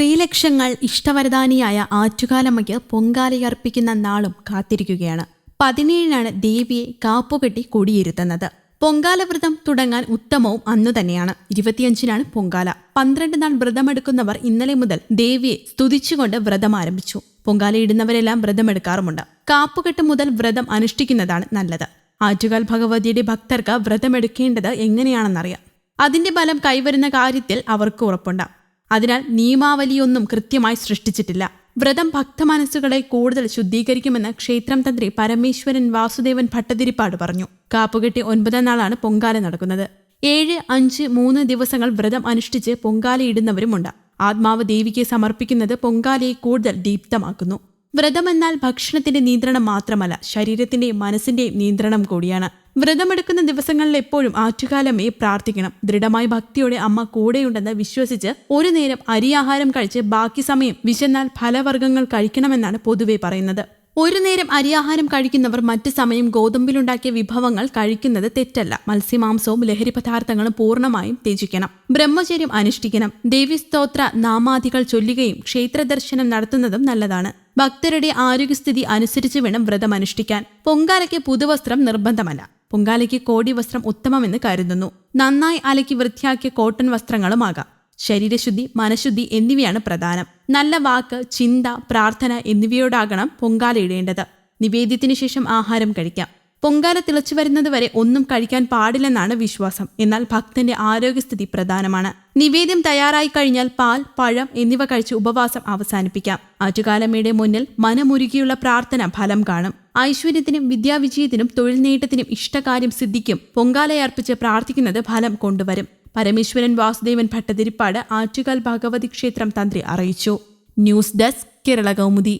സ്ത്രീലക്ഷങ്ങൾ ഇഷ്ടവരദാനിയായ ആറ്റുകാലമ്മയ്ക്ക് പൊങ്കാലയർപ്പിക്കുന്ന നാളും കാത്തിരിക്കുകയാണ്. പതിനേഴിനാണ് ദേവിയെ കാപ്പുകെട്ടി കൊടിയിരുത്തുന്നത്. പൊങ്കാല വ്രതം തുടങ്ങാൻ ഉത്തമവും അന്നു തന്നെയാണ്. ഇരുപത്തിയഞ്ചിനാണ് പൊങ്കാല. പന്ത്രണ്ട് നാൾ വ്രതമെടുക്കുന്നവർ ഇന്നലെ മുതൽ ദേവിയെ സ്തുതിച്ചുകൊണ്ട് വ്രതം ആരംഭിച്ചു. പൊങ്കാലയിടുന്നവരെല്ലാം വ്രതമെടുക്കാറുമുണ്ട്. കാപ്പുകെട്ട് മുതൽ വ്രതം അനുഷ്ഠിക്കുന്നതാണ് നല്ലത്. ആറ്റുകാൽ ഭഗവതിയുടെ ഭക്തർക്ക് വ്രതമെടുക്കേണ്ടത് എങ്ങനെയാണെന്നറിയാം. അതിന്റെ ഫലം കൈവരുന്ന കാര്യത്തിൽ അവർക്ക് ഉറപ്പുണ്ട്. അതിനാൽ നിയമാവലിയൊന്നും കൃത്യമായി സൃഷ്ടിച്ചിട്ടില്ല. വ്രതം ഭക്തമനസ്സുകളെ കൂടുതൽ ശുദ്ധീകരിക്കുമെന്ന് ക്ഷേത്രം തന്ത്രി പരമേശ്വരൻ വാസുദേവൻ ഭട്ടതിരിപ്പാട് പറഞ്ഞു. കാപ്പുകെട്ടി ഒൻപതാം നാളാണ് പൊങ്കാല നടക്കുന്നത്. ഏഴ് അഞ്ച് മൂന്ന് ദിവസങ്ങൾ വ്രതം അനുഷ്ഠിച്ച് പൊങ്കാലയിടുന്നവരുമുണ്ട് ആത്മാവ് ദേവിക്ക് സമർപ്പിക്കുന്നത് പൊങ്കാലയെ കൂടുതൽ ദീപ്തമാക്കുന്നു. വ്രതമെന്നാൽ ഭക്ഷണത്തിന്റെ നിയന്ത്രണം മാത്രമല്ല ശരീരത്തിന്റെയും മനസ്സിന്റെയും നിയന്ത്രണം കൂടിയാണ്. വ്രതമെടുക്കുന്ന ദിവസങ്ങളിൽ എപ്പോഴും ആറ്റുകാലമേ പ്രാർത്ഥിക്കണം. ദൃഢമായ ഭക്തിയോടെ അമ്മ കൂടെയുണ്ടെന്ന് വിശ്വസിച്ച് ഒരു നേരം അരിയാഹാരം കഴിച്ച് ബാക്കി സമയം വിശന്നാൽ ഫലവർഗങ്ങൾ കഴിക്കണമെന്നാണ് പൊതുവെ പറയുന്നത്. ഒരു നേരം അരിയാഹാരം കഴിക്കുന്നവർ മറ്റു സമയം ഗോതമ്പിലുണ്ടാക്കിയ വിഭവങ്ങൾ കഴിക്കുന്നത് തെറ്റല്ല. മത്സ്യമാംസവും ലഹരി പദാർത്ഥങ്ങളും പൂർണമായും ത്യജിക്കണം. ബ്രഹ്മചര്യം അനുഷ്ഠിക്കണം. ദേവീസ്തോത്ര നാമാദികൾ ചൊല്ലുകയും ക്ഷേത്രദർശനം നടത്തുന്നതും നല്ലതാണ്. ഭക്തരുടെ ആരോഗ്യസ്ഥിതി അനുസരിച്ച് വേണം വ്രതം അനുഷ്ഠിക്കാൻ പൊങ്കാലയ്ക്ക് പുതുവസ്ത്രം നിർബന്ധമല്ല. പൊങ്കാലയ്ക്ക് കോടി വസ്ത്രം ഉത്തമമെന്ന് കരുതുന്നു. നന്നായി അലക്കി വൃത്തിയാക്കിയ കോട്ടൺ വസ്ത്രങ്ങളുമാകാം. ശരീരശുദ്ധി മനഃശുദ്ധി എന്നിവയാണ് പ്രധാനം. നല്ല വാക്ക് ചിന്ത പ്രാർത്ഥന എന്നിവയോടാകണം പൊങ്കാല ഇടേണ്ടത്. നിവേദ്യത്തിനു ശേഷം ആഹാരം കഴിക്കാം. പൊങ്കാല തിളച്ചു വരുന്നതുവരെ ഒന്നും കഴിക്കാൻ പാടില്ലെന്നാണ് വിശ്വാസം. എന്നാൽ ഭക്തന്റെ ആരോഗ്യസ്ഥിതി പ്രധാനമാണ്. നിവേദ്യം തയ്യാറായി കഴിഞ്ഞാൽ പാൽ പഴം എന്നിവ കഴിച്ച് ഉപവാസം അവസാനിപ്പിക്കാം. ആറ്റുകാലമ്മയുടെ മുന്നിൽ മനമുരുകിയുള്ള പ്രാർത്ഥന ഫലം കാണും. ഐശ്വര്യത്തിനും വിദ്യാവിജയത്തിനും തൊഴിൽ നേട്ടത്തിനും ഇഷ്ടകാര്യം സിദ്ധിക്കും. പൊങ്കാലയർപ്പിച്ച് പ്രാർത്ഥിക്കുന്നത് ഫലം കൊണ്ടുവരും. പരമേശ്വരൻ വാസുദേവൻ ഭട്ടതിരിപ്പാട് ആറ്റുകാൽ ഭഗവതി ക്ഷേത്രം തന്ത്രി അറിയിച്ചു. News desk Kerala Kaumudi.